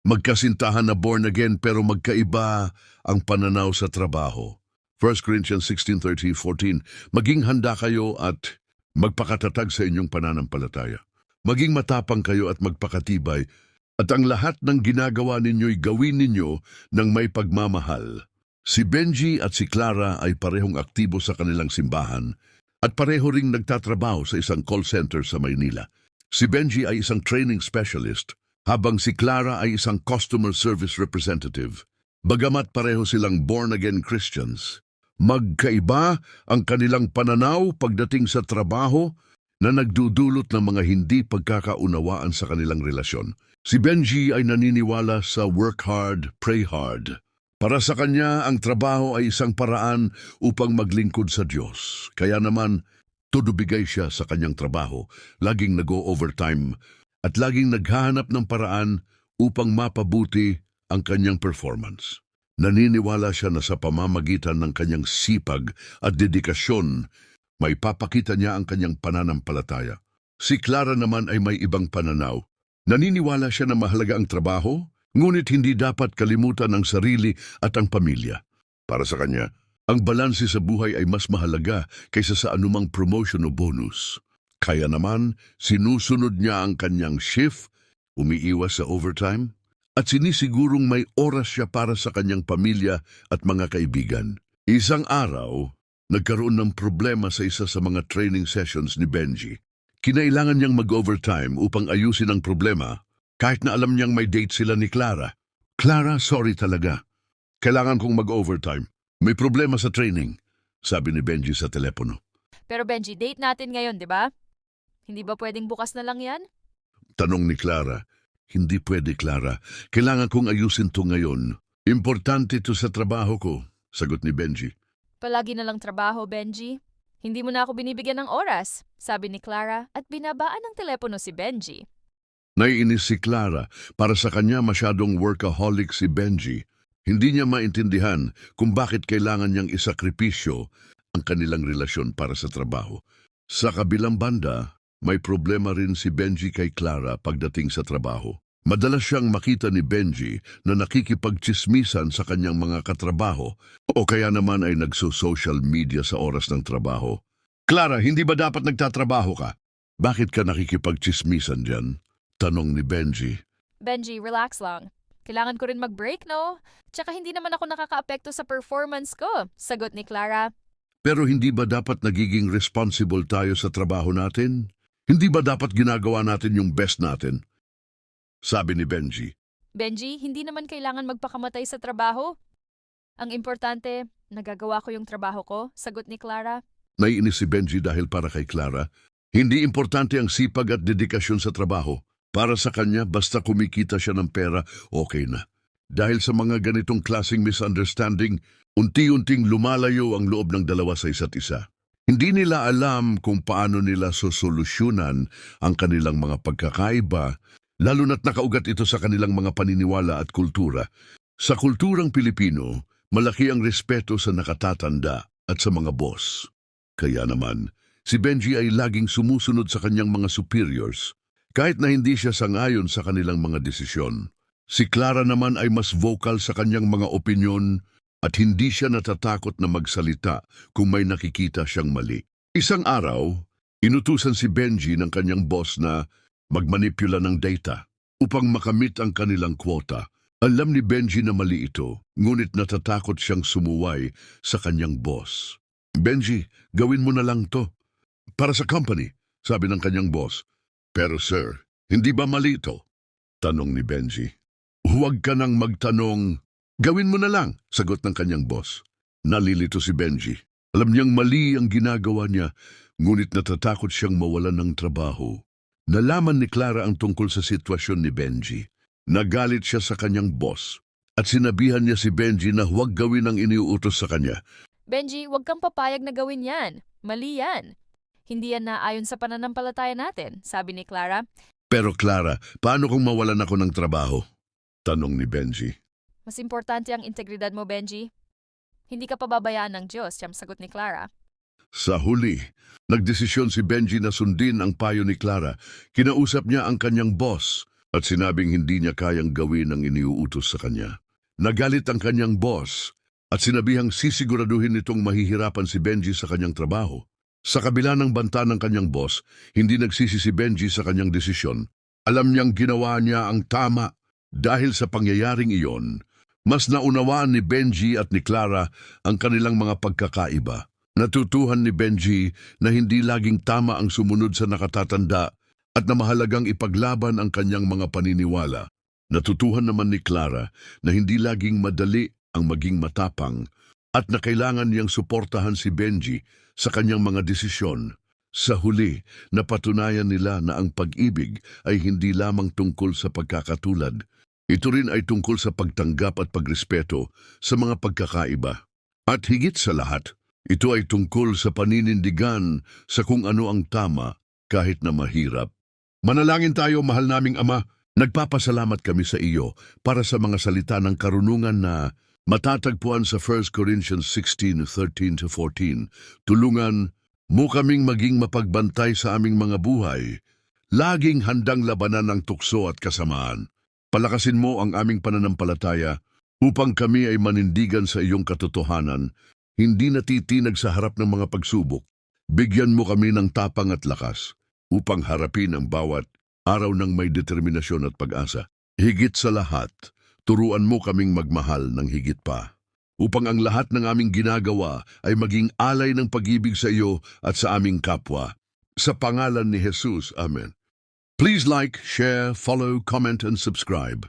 Magkasintahan na born again pero magkaiba ang pananaw sa trabaho. 1 Corinthians 16.13-14 Maging handa kayo at magpakatatag sa inyong pananampalataya. Maging matapang kayo at magpakatibay at ang lahat ng ginagawa ninyo'y gawin ninyo ng may pagmamahal. Si Benji at si Clara ay parehong aktibo sa kanilang simbahan at pareho ring nagtatrabaho sa isang call center sa Maynila. Si Benji ay isang training specialist habang si Clara ay isang customer service representative. Bagamat pareho silang born-again Christians, magkaiba ang kanilang pananaw pagdating sa trabaho na nagdudulot ng mga hindi pagkakaunawaan sa kanilang relasyon. Si Benji ay naniniwala sa work hard, pray hard. Para sa kanya, ang trabaho ay isang paraan upang maglingkod sa Diyos. Kaya naman, todo bigay siya sa kanyang trabaho, laging nag-overtime at laging naghahanap ng paraan upang mapabuti ang kanyang performance. Naniniwala siya na sa pamamagitan ng kanyang sipag at dedikasyon, may papakita niya ang kanyang pananampalataya. Si Clara naman ay may ibang pananaw. Naniniwala siya na mahalaga ang trabaho, ngunit hindi dapat kalimutan ang sarili at ang pamilya. Para sa kanya, ang balanse sa buhay ay mas mahalaga kaysa sa anumang promotion o bonus. Kaya naman, sinusunod niya ang kanyang shift, umiiwas sa overtime, at sinisigurong may oras siya para sa kanyang pamilya at mga kaibigan. Isang araw, nagkaroon ng problema sa isa sa mga training sessions ni Benji. Kinailangan niyang mag-overtime upang ayusin ang problema kahit na alam niyang may date sila ni Clara. Clara, sorry talaga. Kailangan kong mag-overtime. May problema sa training, sabi ni Benji sa telepono. Pero Benji, date natin ngayon, di ba? Hindi ba pwedeng bukas na lang yan? Tanong ni Clara. Hindi pwede, Clara. Kailangan kong ayusin to ngayon. Importante to sa trabaho ko, sagot ni Benji. Palagi na lang trabaho, Benji. Hindi mo na ako binibigyan ng oras, sabi ni Clara at binabaan ng telepono si Benji. Naiinis si Clara para sa kanya masyadong workaholic si Benji. Hindi niya maintindihan kung bakit kailangan niyang isakripisyo ang kanilang relasyon para sa trabaho. Sa kabilang banda, may problema rin si Benji kay Clara pagdating sa trabaho. Madalas siyang makita ni Benji na nakikipagchismisan sa kanyang mga katrabaho o kaya naman ay nagso-social media sa oras ng trabaho. Clara, hindi ba dapat nagtatrabaho ka? Bakit ka nakikipagchismisan dyan? Tanong ni Benji. Benji, relax lang. Kailangan ko rin mag-break, no? Tsaka hindi naman ako nakakaapekto sa performance ko, sagot ni Clara. Pero hindi ba dapat nagiging responsible tayo sa trabaho natin? Hindi ba dapat ginagawa natin yung best natin? Sabi ni Benji. Benji, hindi naman kailangan magpakamatay sa trabaho. Ang importante, nagagawa ko yung trabaho ko, sagot ni Clara. Naiinis si Benji dahil para kay Clara. Hindi importante ang sipag at dedikasyon sa trabaho. Para sa kanya, basta kumikita siya ng pera, okay na. Dahil sa mga ganitong klasing misunderstanding, unti-unting lumalayo ang loob ng dalawa sa isa't isa. Hindi nila alam kung paano nila sosolusyonan ang kanilang mga pagkakaiba, lalo na't nakaugat ito sa kanilang mga paniniwala at kultura. Sa kulturang Pilipino, malaki ang respeto sa nakatatanda at sa mga boss. Kaya naman, si Benji ay laging sumusunod sa kanyang mga superiors, kahit na hindi siya sangayon sa kanilang mga desisyon. Si Clara naman ay mas vocal sa kanyang mga opinyon at hindi siya natatakot na magsalita kung may nakikita siyang mali. Isang araw, inutusan si Benji ng kanyang boss na magmanipula ng data upang makamit ang kanilang kwota. Alam ni Benji na mali ito, ngunit natatakot siyang sumuway sa kanyang boss. Benji, gawin mo na lang to. Para sa company, sabi ng kanyang boss. Pero sir, hindi ba mali ito? Tanong ni Benji. Huwag ka nang magtanong. Gawin mo na lang, sagot ng kanyang boss. Nalilito si Benji. Alam niyang mali ang ginagawa niya, ngunit natatakot siyang mawalan ng trabaho. Nalaman ni Clara ang tungkol sa sitwasyon ni Benji. Nagalit siya sa kanyang boss at sinabihan niya si Benji na huwag gawin ang iniuutos sa kanya. Benji, huwag kang papayag na gawin yan. Mali yan. Hindi yan naayon sa pananampalataya natin, sabi ni Clara. Pero Clara, paano kung mawalan ako ng trabaho? Tanong ni Benji. Mas importante ang integridad mo, Benji. Hindi ka pababayaan ng Diyos, siyam sagot ni Clara. Sa huli, nagdesisyon si Benji na sundin ang payo ni Clara. Kinausap niya ang kanyang boss at sinabing hindi niya kayang gawin ang iniuutos sa kanya. Nagalit ang kanyang boss at sinabihang sisiguraduhin nitong mahihirapan si Benji sa kanyang trabaho. Sa kabila ng banta ng kanyang boss, hindi nagsisi si Benji sa kanyang desisyon. Alam niyang ginawa niya ang tama dahil sa pangyayaring iyon. Mas naunawaan ni Benji at ni Clara ang kanilang mga pagkakaiba. Natutuhan ni Benji na hindi laging tama ang sumunod sa nakatatanda at na mahalagang ipaglaban ang kanyang mga paniniwala. Natutuhan naman ni Clara na hindi laging madali ang maging matapang at na kailangan niyang suportahan si Benji sa kanyang mga desisyon. Sa huli, napatunayan nila na ang pag-ibig ay hindi lamang tungkol sa pagkakatulad. Ito rin ay tungkol sa pagtanggap at pagrespeto sa mga pagkakaiba. At higit sa lahat, ito ay tungkol sa paninindigan sa kung ano ang tama kahit na mahirap. Manalangin tayo, mahal naming Ama. Nagpapasalamat kami sa iyo para sa mga salita ng karunungan na matatagpuan sa 1 Corinthians 16:13-14. Tulungan mo kaming maging mapagbantay sa aming mga buhay, laging handang labanan ang tukso at kasamaan. Palakasin mo ang aming pananampalataya upang kami ay manindigan sa iyong katotohanan, hindi natitinag sa harap ng mga pagsubok. Bigyan mo kami ng tapang at lakas upang harapin ang bawat araw ng may determinasyon at pag-asa. Higit sa lahat, turuan mo kaming magmahal ng higit pa upang ang lahat ng aming ginagawa ay maging alay ng pag-ibig sa iyo at sa aming kapwa. Sa pangalan ni Jesus, Amen. Please like, share, follow, comment, and subscribe.